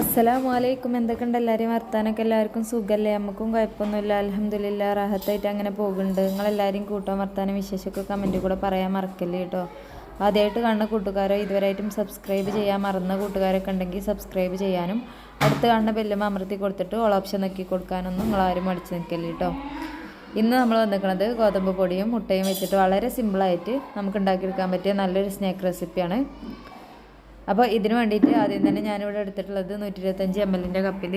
അസ്സലാമു അലൈക്കും എന്തൊക്കെയുണ്ട് എല്ലാവരെയും വർത്താനൊക്കെ? എല്ലാവർക്കും സുഖമല്ലേ? നമുക്കും കുഴപ്പമൊന്നുമില്ല. അലഹമ്മദില്ല റാഹത്തായിട്ട് അങ്ങനെ പോകുന്നുണ്ട്. നിങ്ങളെല്ലാവരും കൂട്ടാൻ വർത്താനം വിശേഷമൊക്കെ കമന്റിൽ കൂടെ പറയാൻ മറക്കല്ലേ കേട്ടോ. ആദ്യമായിട്ട് കാണുന്ന കൂട്ടുകാരോ ഇതുവരെയായിട്ടും സബ്സ്ക്രൈബ് ചെയ്യാൻ മറന്ന കൂട്ടുകാരൊക്കെ ഉണ്ടെങ്കിൽ സബ്സ്ക്രൈബ് ചെയ്യാനും അടുത്ത് കാണുന്ന ബെല്ലും അമർത്തി കൊടുത്തിട്ട് ഓൾ ഓപ്ഷൻ നോക്കി കൊടുക്കാനൊന്നും നിങ്ങളാരും മടിച്ച് നിൽക്കല്ലേ കേട്ടോ. ഇന്ന് നമ്മൾ വന്നിരിക്കുന്നത് ഗോതമ്പ് പൊടിയും മുട്ടയും വെച്ചിട്ട് വളരെ സിമ്പിളായിട്ട് നമുക്ക് ഉണ്ടാക്കിയെടുക്കാൻ പറ്റിയ നല്ലൊരു സ്നാക്ക് റെസിപ്പിയാണ് അപ്പോൾ ഇതിന് വേണ്ടിയിട്ട് ആദ്യം തന്നെ ഞാനിവിടെ എടുത്തിട്ടുള്ളത് നൂറ്റി ഇരുപത്തഞ്ച് എം എല്ലിന്റെ കപ്പിൽ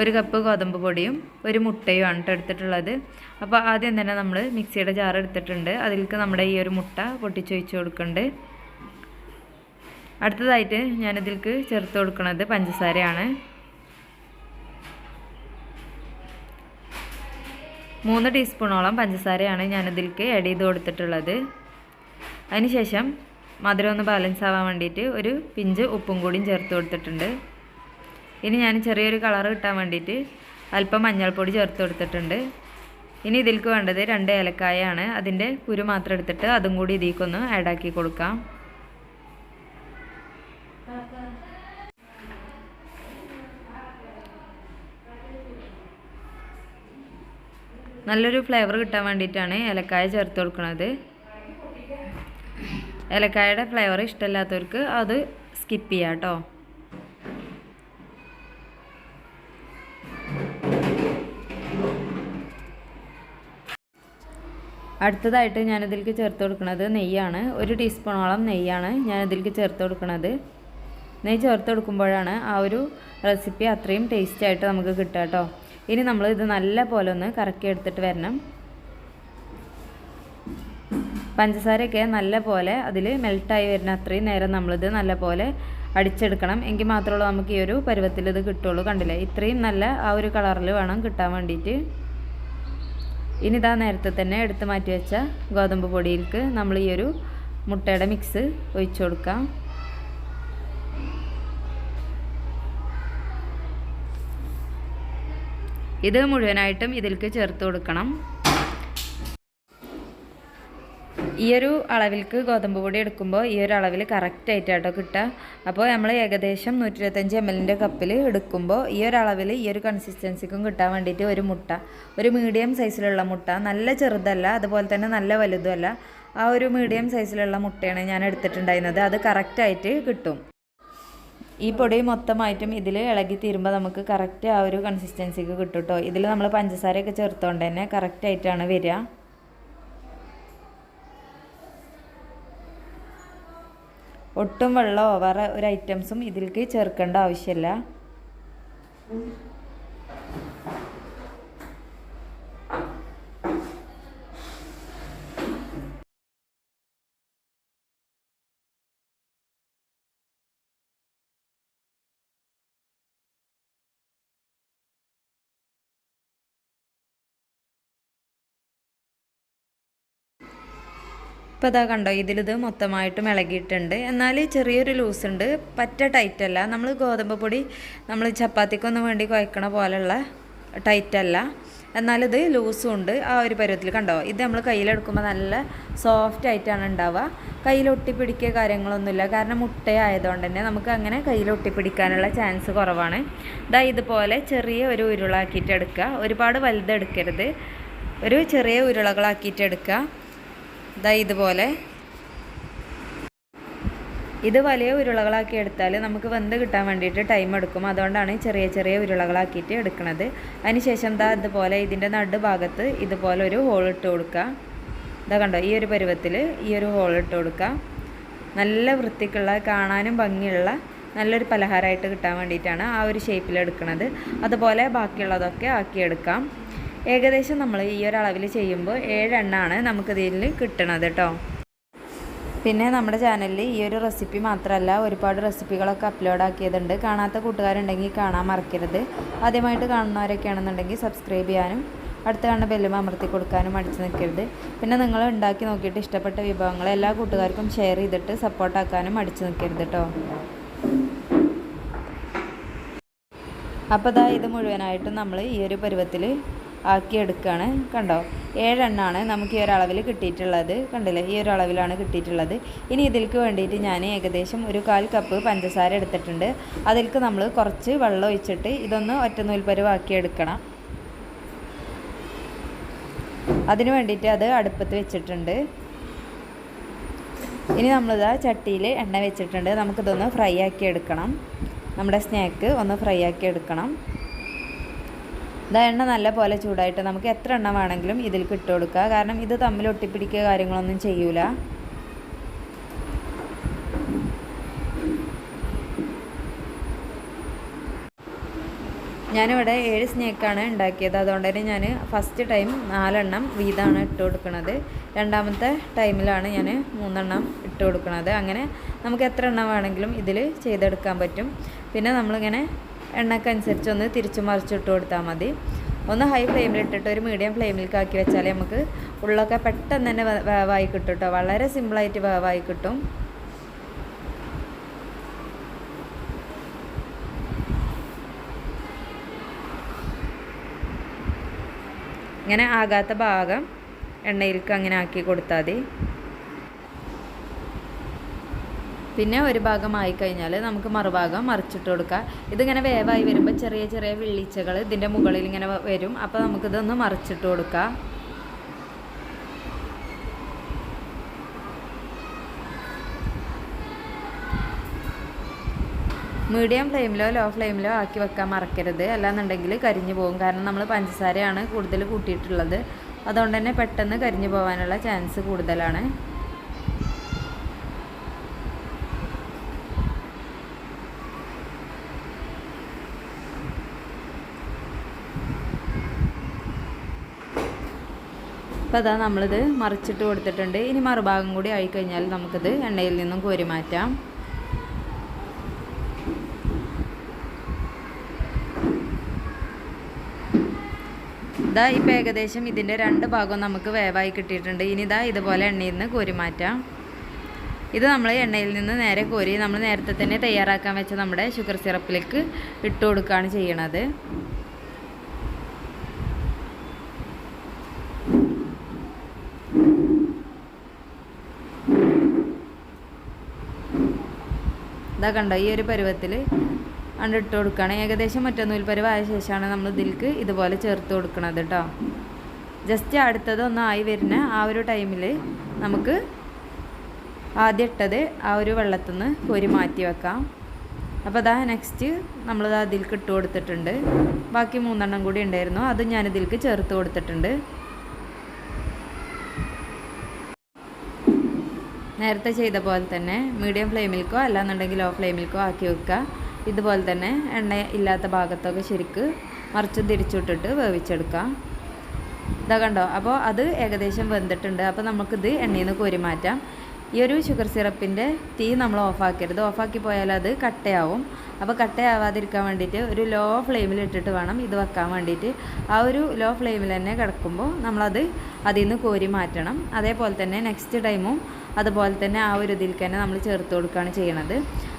ഒരു കപ്പ് ഗോതമ്പ് പൊടിയും ഒരു മുട്ടയുമാണ് കേട്ടോ എടുത്തിട്ടുള്ളത്. അപ്പോൾ ആദ്യം തന്നെ നമ്മൾ മിക്സിയുടെ ജാർ എടുത്തിട്ടുണ്ട്. അതിലേക്ക് നമ്മുടെ ഈ ഒരു മുട്ട പൊട്ടിച്ചൊഴിച്ച് കൊടുക്കുന്നുണ്ട് അടുത്തതായിട്ട് ഞാനിതിലേക്ക് ചേർത്ത് കൊടുക്കുന്നത് പഞ്ചസാരയാണ്. മൂന്ന് ടീസ്പൂണോളം പഞ്ചസാരയാണ് ഞാനിതിലേക്ക് ആഡ് ചെയ്ത് കൊടുത്തിട്ടുള്ളത്. അതിനുശേഷം മധുരം ഒന്ന് ബാലൻസ് ആവാൻ വേണ്ടിയിട്ട് ഒരു പിഞ്ച് ഉപ്പും കൂടിയും ചേർത്ത് കൊടുത്തിട്ടുണ്ട്. ഇനി ഞാൻ ചെറിയൊരു കളർ കിട്ടാൻ വേണ്ടിയിട്ട് അല്പം മഞ്ഞൾപ്പൊടി ചേർത്ത് കൊടുത്തിട്ടുണ്ട്. ഇനി ഇതിലേക്ക് വേണ്ടത് രണ്ട് ഏലക്കായാണ്. അതിന്റെ കുരു മാത്രം എടുത്തിട്ട് അതും കൂടി ഇതിലേക്കൊന്ന് ആഡാക്കി കൊടുക്കാം. നല്ലൊരു ഫ്ലേവർ കിട്ടാൻ വേണ്ടിയിട്ടാണ് ഏലക്കായ ചേർത്ത് കൊടുക്കുന്നത് ഏലക്കായയുടെ ഫ്ലേവർ ഇഷ്ടമില്ലാത്തവർക്ക് അത് സ്കിപ്പ് ചെയ്യാം കേട്ടോ. അടുത്തതായിട്ട് ഞാനിതിലേക്ക് ചേർത്ത് കൊടുക്കുന്നത് നെയ്യാണ്. ഒരു ടീസ്പൂണോളം നെയ്യാണ് ഞാനിതിലേക്ക് ചേർത്ത് കൊടുക്കുന്നത്. നെയ്യ് ചേർത്ത് കൊടുക്കുമ്പോഴാണ് ആ ഒരു റെസിപ്പി അത്രയും ടേസ്റ്റായിട്ട് നമുക്ക് കിട്ടുക കേട്ടോ. ഇനി നമ്മൾ ഇത് നല്ല പോലെ ഒന്ന് കറക്കി എടുത്തിട്ട് വരണം. പഞ്ചസാരയൊക്കെ നല്ല പോലെ അതിൽ മെൽട്ടായി വരുന്ന അത്രയും നേരം നമ്മളിത് നല്ല പോലെ അടിച്ചെടുക്കണം. എങ്കിൽ മാത്രമേ നമുക്ക് ഈ ഒരു പരുവത്തിൽ ഇത് കിട്ടുള്ളൂ. കണ്ടില്ലേ? ഇത്രയും നല്ല ആ ഒരു കളറിൽ വേണം കിട്ടാൻ വേണ്ടിയിട്ട്. ഇനി ഇതാ നേരത്തെ തന്നെ എടുത്ത് മാറ്റി വെച്ച ഗോതമ്പ് പൊടിയിലേക്ക് നമ്മൾ ഈ ഒരു മുട്ടയുടെ മിക്സ് ഒഴിച്ചു കൊടുക്കാം. ഇത് മുഴുവനായിട്ടും ഇതിലേക്ക് ചേർത്ത് കൊടുക്കണം. ഈ ഒരു അളവിൽക്ക് ഗോതമ്പ് പൊടി എടുക്കുമ്പോൾ ഈ ഒരു അളവിൽ കറക്റ്റ് കേട്ടോ കിട്ടുക. അപ്പോൾ നമ്മൾ ഏകദേശം നൂറ്റി ഇരുപത്തഞ്ച് എം എല്ലിന്റെ കപ്പിൽ എടുക്കുമ്പോൾ ഈ ഒരു അളവിൽ ഈ ഒരു കൺസിസ്റ്റൻസിക്കും കിട്ടാൻ വേണ്ടിയിട്ട് ഒരു മുട്ട ഒരു മീഡിയം സൈസിലുള്ള മുട്ട നല്ല ചെറുതല്ല അതുപോലെ തന്നെ നല്ല വലുതുമല്ല ആ ഒരു മീഡിയം സൈസിലുള്ള മുട്ടയാണ് ഞാൻ എടുത്തിട്ടുണ്ടായിരുന്നത്. അത് കറക്റ്റായിട്ട് കിട്ടും. ഈ പൊടി മൊത്തമായിട്ടും ഇതിൽ ഇളകി തീരുമ്പോൾ നമുക്ക് കറക്റ്റ് ആ ഒരു കൺസിസ്റ്റൻസിക്ക് കിട്ടും കേട്ടോ ഇതിൽ നമ്മൾ പഞ്ചസാരയൊക്കെ ചേർത്തുകൊണ്ട് തന്നെ കറക്റ്റായിട്ടാണ് വരിക. ഒട്ടും വെള്ളമോ? വേറെ ഒരു ഐറ്റംസും ഇതിലേക്ക് ചേർക്കേണ്ട ആവശ്യമില്ല. ഇപ്പോൾ അതാ കണ്ടോ ഇതിലിത് മൊത്തമായിട്ടും ഇളകിയിട്ടുണ്ട്. എന്നാൽ ചെറിയൊരു ലൂസ് ഉണ്ട്. പറ്റ ടൈറ്റ് അല്ല. നമ്മൾ ഗോതമ്പ് പൊടി നമ്മൾ ചപ്പാത്തിക്കൊന്നും വേണ്ടി കുഴക്കണ പോലെയുള്ള ടൈറ്റ് അല്ല. എന്നാലിത് ലൂസും ഉണ്ട്. ആ ഒരു പരുവത്തിൽ കണ്ടോ ഇത് നമ്മൾ കയ്യിലെടുക്കുമ്പോൾ നല്ല സോഫ്റ്റ് ആയിട്ടാണ് ഉണ്ടാവുക. കയ്യിൽ ഒട്ടിപ്പിടിക്കുക കാര്യങ്ങളൊന്നുമില്ല. കാരണം മുട്ടയായതുകൊണ്ട് തന്നെ നമുക്ക് അങ്ങനെ കയ്യിൽ ഒട്ടിപ്പിടിക്കാനുള്ള ചാൻസ് കുറവാണ്. ഇതാ ഇതുപോലെ ചെറിയ ഒരു ഉരുളാക്കിയിട്ട് എടുക്കുക. ഒരുപാട് വലുതെടുക്കരുത്. ഒരു ചെറിയ ഉരുളകളാക്കിയിട്ട് എടുക്കുക. ഇതാ ഇതുപോലെ. ഇത് വലിയ ഉരുളകളാക്കി എടുത്താൽ നമുക്ക് വെന്ത് കിട്ടാൻ വേണ്ടിയിട്ട് ടൈം എടുക്കും. അതുകൊണ്ടാണ് ചെറിയ ചെറിയ ഉരുളകളാക്കിയിട്ട് എടുക്കുന്നത് അതിനുശേഷം ദാ ഇതുപോലെ ഇതിന്റെ നടു ഭാഗത്ത് ഇതുപോലെ ഒരു ഹോൾ ഇട്ട് കൊടുക്കുക. ഇതാ കണ്ടോ ഈ ഒരു പരുവത്തിൽ ഈ ഒരു ഹോൾ ഇട്ട് കൊടുക്കുക. നല്ല വൃത്തിക്കുള്ള കാണാനും ഭംഗിയുള്ള നല്ലൊരു പലഹാരമായിട്ട് കിട്ടാൻ വേണ്ടിയിട്ടാണ് ആ ഒരു ഷേപ്പിൽ എടുക്കുന്നത് അതുപോലെ ബാക്കിയുള്ളതൊക്കെ ആക്കിയെടുക്കാം. ഏകദേശം നമ്മൾ ഈ ഒരളവിൽ ചെയ്യുമ്പോൾ ഏഴെണ്ണമാണ് നമുക്കിതിൽ കിട്ടണത് കേട്ടോ. പിന്നെ നമ്മുടെ ചാനലിൽ ഈ ഒരു റെസിപ്പി മാത്രമല്ല ഒരുപാട് റെസിപ്പികളൊക്കെ അപ്ലോഡ് ആക്കിയതുണ്ട്. കാണാത്ത കൂട്ടുകാരുണ്ടെങ്കിൽ കാണാൻ മറക്കരുത്. ആദ്യമായിട്ട് കാണുന്നവരൊക്കെ ആണെന്നുണ്ടെങ്കിൽ സബ്സ്ക്രൈബ് ചെയ്യാനും അടുത്ത കാണുന്ന ബെല്ലും അമർത്തി കൊടുക്കാനും അടിച്ചു നിൽക്കരുത്. പിന്നെ നിങ്ങൾ ഉണ്ടാക്കി നോക്കിയിട്ട് ഇഷ്ടപ്പെട്ട വിഭവങ്ങൾ എല്ലാ കൂട്ടുകാർക്കും ഷെയർ ചെയ്തിട്ട് സപ്പോർട്ടാക്കാനും അടിച്ചു നിൽക്കരുത് കേട്ടോ. അപ്പോൾ ഇതാ ഇത് മുഴുവനായിട്ടും നമ്മൾ ഈ ഒരു പരുവത്തിൽ ആക്കി എടുക്കുകയാണ് കണ്ടോ? ഏഴെണ്ണമാണ് നമുക്ക് ഈ ഒരളവിൽ കിട്ടിയിട്ടുള്ളത്. കണ്ടില്ലേ? ഈ ഒരു അളവിലാണ് കിട്ടിയിട്ടുള്ളത്. ഇനി ഇതിൽക്ക് വേണ്ടിയിട്ട് ഞാൻ ഏകദേശം ഒരു കാൽ കപ്പ് പഞ്ചസാര എടുത്തിട്ടുണ്ട്. അതിലേക്ക് നമ്മൾ കുറച്ച് വെള്ളം ഒഴിച്ചിട്ട് ഇതൊന്ന് ഒറ്റനൂൽപ്പരുവാക്കി എടുക്കണം അതിന് വേണ്ടിയിട്ട് അത് അടുപ്പത്ത് വെച്ചിട്ടുണ്ട്. ഇനി നമ്മളിതാ ചട്ടിയിൽ എണ്ണ വെച്ചിട്ടുണ്ട്. നമുക്കിതൊന്ന് ഫ്രൈ ആക്കി എടുക്കണം നമ്മുടെ സ്നാക്ക് ഒന്ന് ഫ്രൈ ആക്കി എടുക്കണം ഇതാ എണ്ണ നല്ല പോലെ ചൂടായിട്ട് നമുക്ക് എത്ര എണ്ണ വേണമെങ്കിലും ഇതിൽ ഇട്ട് കൊടുക്കുക കാരണം ഇത് തമ്മിൽ ഒട്ടിപ്പിടിക്കുക കാര്യങ്ങളൊന്നും ചെയ്യൂല. ഞാനിവിടെ ഏഴ് സ്നേക്കാണ് ഉണ്ടാക്കിയത്. അതുകൊണ്ട് തന്നെ ഞാൻ ഫസ്റ്റ് ടൈം നാലെണ്ണം വീതമാണ് ഇട്ട് കൊടുക്കുന്നത്. രണ്ടാമത്തെ ടൈമിലാണ് ഞാൻ മൂന്നെണ്ണം ഇട്ട് കൊടുക്കുന്നത്. അങ്ങനെ നമുക്ക് എത്ര എണ്ണം വേണമെങ്കിലും ഇതിൽ ചെയ്തെടുക്കാൻ പറ്റും. പിന്നെ നമ്മളിങ്ങനെ എണ്ണക്കനുസരിച്ച് ഒന്ന് തിരിച്ചു മറിച്ചിട്ട് കൊടുത്താൽ മതി. ഒന്ന് ഹൈ ഫ്ലെയിമിലിട്ടിട്ട് ഒരു മീഡിയം ഫ്ലെയിമിലേക്ക് ആക്കി വെച്ചാൽ നമുക്ക് ഉള്ളൊക്കെ പെട്ടെന്ന് തന്നെ വേവായി കിട്ടും കേട്ടോ വളരെ സിമ്പിളായിട്ട് വേവായി കിട്ടും. ഇങ്ങനെ ആകാത്ത ഭാഗം എണ്ണയിലേക്ക് അങ്ങനെ ആക്കി കൊടുത്താൽ മതി. പിന്നെ ഒരു ഭാഗം ആയിക്കഴിഞ്ഞാൽ നമുക്ക് മറുഭാഗം മറിച്ചിട്ട് കൊടുക്കാം. ഇതിങ്ങനെ വേവായി വരുമ്പോൾ ചെറിയ ചെറിയ വെള്ളിച്ചകൾ ഇതിന്റെ മുകളിൽ ഇങ്ങനെ വരും. അപ്പോൾ നമുക്കിതൊന്ന് മറിച്ചിട്ട് കൊടുക്കാം. മീഡിയം ഫ്ലെയിമിലോ ലോ ഫ്ലെയിമിലോ ആക്കി വെക്കാൻ മറക്കരുത്. അല്ലാന്നുണ്ടെങ്കിൽ കരിഞ്ഞു പോകും. കാരണം നമ്മൾ പഞ്ചസാരയാണ് കൂടുതൽ കൂട്ടിയിട്ടുള്ളത്. അതുകൊണ്ട് തന്നെ പെട്ടെന്ന് കരിഞ്ഞു പോകാനുള്ള ചാൻസ് കൂടുതലാണ്. അപ്പോൾ അതാ നമ്മളിത് മറിച്ചിട്ട് കൊടുത്തിട്ടുണ്ട്. ഇനി മറുഭാഗം കൂടി ആയിക്കഴിഞ്ഞാൽ നമുക്കിത് എണ്ണയിൽ നിന്നും കോരി മാറ്റാം. ഇതാ ഇപ്പോൾ ഏകദേശം ഇതിന്റെ രണ്ട് ഭാഗവും നമുക്ക് വേവായി കിട്ടിയിട്ടുണ്ട്. ഇനി ഇതാ ഇതുപോലെ എണ്ണയിൽ നിന്ന് കോരി മാറ്റാം. ഇത് നമ്മൾ എണ്ണയിൽ നിന്ന് നേരെ കോരി നമ്മൾ നേരത്തെ തന്നെ തയ്യാറാക്കാൻ വെച്ച നമ്മുടെ ഷുഗർ സിറപ്പിലേക്ക് ഇട്ട് കൊടുക്കുകയാണ് ചെയ്യണത്. ഇതാ കണ്ടോ ഈ ഒരു പരുവത്തിൽ അണ്ട് ഇട്ട് കൊടുക്കുകയാണ് ഏകദേശം മറ്റൊന്നൂൽ പരുവായ ശേഷമാണ് നമ്മൾ ഇതിലേക്ക് ഇതുപോലെ ചേർത്ത് കൊടുക്കണത് കേട്ടോ ജസ്റ്റ് അടുത്തത് ഒന്നായി വരുന്ന ആ ഒരു ടൈമിൽ നമുക്ക് ആദ്യം ഇട്ടത് ആ ഒരു വെള്ളത്തിൽ നിന്ന് കോരി മാറ്റി വെക്കാം. അപ്പോൾ അതാ നെക്സ്റ്റ് നമ്മൾ അതിലേക്ക് ഇട്ട് കൊടുത്തിട്ടുണ്ട്. ബാക്കി മൂന്നെണ്ണം കൂടി ഉണ്ടായിരുന്നു. അത് ഞാൻ ഇതിലേക്ക് ചേർത്ത് കൊടുത്തിട്ടുണ്ട്. നേരത്തെ ചെയ്ത പോലെ തന്നെ മീഡിയം ഫ്ലെയിമിൽക്കോ അല്ലാന്നുണ്ടെങ്കിൽ ലോ ഫ്ലെയിമിൽക്കോ ആക്കി വെക്കുക. ഇതുപോലെ തന്നെ എണ്ണ ഇല്ലാത്ത ഭാഗത്തൊക്കെ ശരിക്ക് മറിച്ചും തിരിച്ചിട്ടിട്ട് വേവിച്ചെടുക്കാം ഇതാ കണ്ടോ? അപ്പോൾ അത് ഏകദേശം വെന്തിട്ടുണ്ട്. അപ്പോൾ നമുക്കിത് എണ്ണയിൽ നിന്ന് കോരി മാറ്റാം. ഈ ഒരു ഷുഗർ സിറപ്പിന്റെ തീ നമ്മൾ ഓഫാക്കരുത്. ഓഫാക്കി പോയാൽ അത് കട്ടയാവും. അപ്പോൾ കട്ടയാവാതിരിക്കാൻ വേണ്ടിയിട്ട് ഒരു ലോ ഫ്ലെയിമിൽ ഇട്ടിട്ട് വേണം ഇത് വെക്കാൻ വേണ്ടിയിട്ട്. ആ ഒരു ലോ ഫ്ലെയിമിൽ തന്നെ കിടക്കുമ്പോൾ നമ്മളത് അതിൽ നിന്ന് കോരി മാറ്റണം. അതേപോലെ തന്നെ നെക്സ്റ്റ് ടൈമും അതുപോലെ തന്നെ ആ ഒരു ഇതിൽ തന്നെ നമ്മൾ ചേർത്ത് കൊടുക്കുകയാണ് ചെയ്യണത്.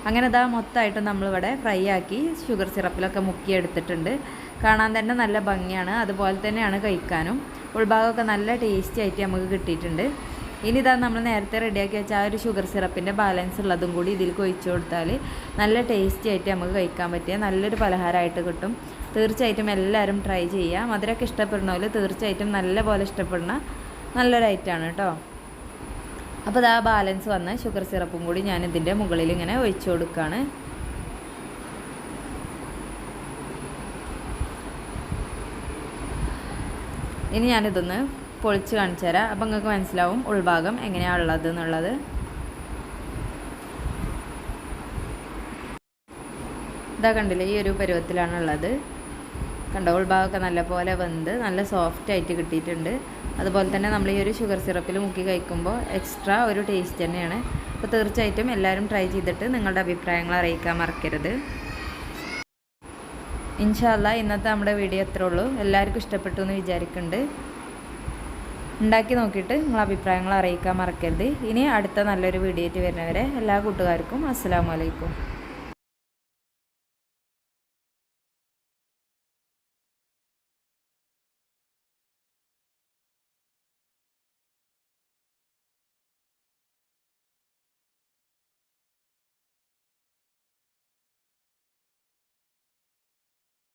അങ്ങനെ ഇതാ മൊത്തമായിട്ട് നമ്മളിവിടെ ഫ്രൈ ആക്കി ഷുഗർ സിറപ്പിലൊക്കെ മുക്കിയെടുത്തിട്ടുണ്ട്. കാണാൻ തന്നെ നല്ല ഭംഗിയാണ്. അതുപോലെ തന്നെയാണ് കഴിക്കാനും. ഉൾഭാഗമൊക്കെ നല്ല ടേസ്റ്റി ആയിട്ട് നമുക്ക് കിട്ടിയിട്ടുണ്ട്. ഇനി ഇതാ നമ്മൾ നേരത്തെ റെഡിയാക്കി വെച്ച ആ ഒരു ഷുഗർ സിറപ്പിന്റെ ബാലൻസ് ഉള്ളതും കൂടി ഇതിൽ ഒഴിച്ചു കൊടുത്താൽ നല്ല ടേസ്റ്റി ആയിട്ട് നമുക്ക് കഴിക്കാൻ പറ്റിയ നല്ലൊരു പലഹാരമായിട്ട് കിട്ടും. തീർച്ചയായിട്ടും എല്ലാവരും ട്രൈ ചെയ്യുക. മധുരമൊക്കെ ഇഷ്ടപ്പെടുന്നവർ തീർച്ചയായിട്ടും നല്ല പോലെ ഇഷ്ടപ്പെടുന്ന നല്ലൊരു ഐറ്റമാണ് കേട്ടോ. അപ്പോൾ ആ ബാലൻസ് വന്ന ഷുഗർ സിറപ്പും കൂടി ഞാൻ ഇതിന്റെ മുകളിൽ ഇങ്ങനെ ഒഴിച്ചു കൊടുക്കുകയാണ് ഇനി ഞാനിതൊന്ന് പൊളിച്ച് കാണിച്ചു തരാം. അപ്പം നിങ്ങൾക്ക് മനസ്സിലാവും ഉൾഭാഗം എങ്ങനെയാണ് ഉള്ളത് എന്നുള്ളത്. ഇതാ കണ്ടില്ലേ ഈ ഒരു പരുവത്തിലാണുള്ളത്. കണ്ടോ ഉൾഭാഗമൊക്കെ നല്ലപോലെ വെന്ത് നല്ല സോഫ്റ്റായിട്ട് കിട്ടിയിട്ടുണ്ട്. അതുപോലെ തന്നെ നമ്മൾ ഈ ഒരു ഷുഗർ സിറപ്പിൽ മുക്കി കഴിക്കുമ്പോൾ എക്സ്ട്രാ ഒരു ടേസ്റ്റ് തന്നെയാണ്. അപ്പോൾ തീർച്ചയായിട്ടും എല്ലാവരും ട്രൈ ചെയ്തിട്ട് നിങ്ങളുടെ അഭിപ്രായങ്ങൾ അറിയിക്കാൻ മറക്കരുത്. ഇൻഷാല്ല ഇന്നത്തെ നമ്മുടെ വീഡിയോ എത്ര ഉള്ളൂ. എല്ലാവർക്കും ഇഷ്ടപ്പെട്ടു എന്ന് വിചാരിക്കുന്നുണ്ട്. ഉണ്ടാക്കി നോക്കിയിട്ട് നിങ്ങൾ അഭിപ്രായങ്ങൾ അറിയിക്കാൻ മറക്കരുത്. ഇനി അടുത്ത നല്ലൊരു വീഡിയോ ആയിട്ട് വരുന്നവരെ എല്ലാ കൂട്ടുകാർക്കും അസ്സാം വലൈക്കും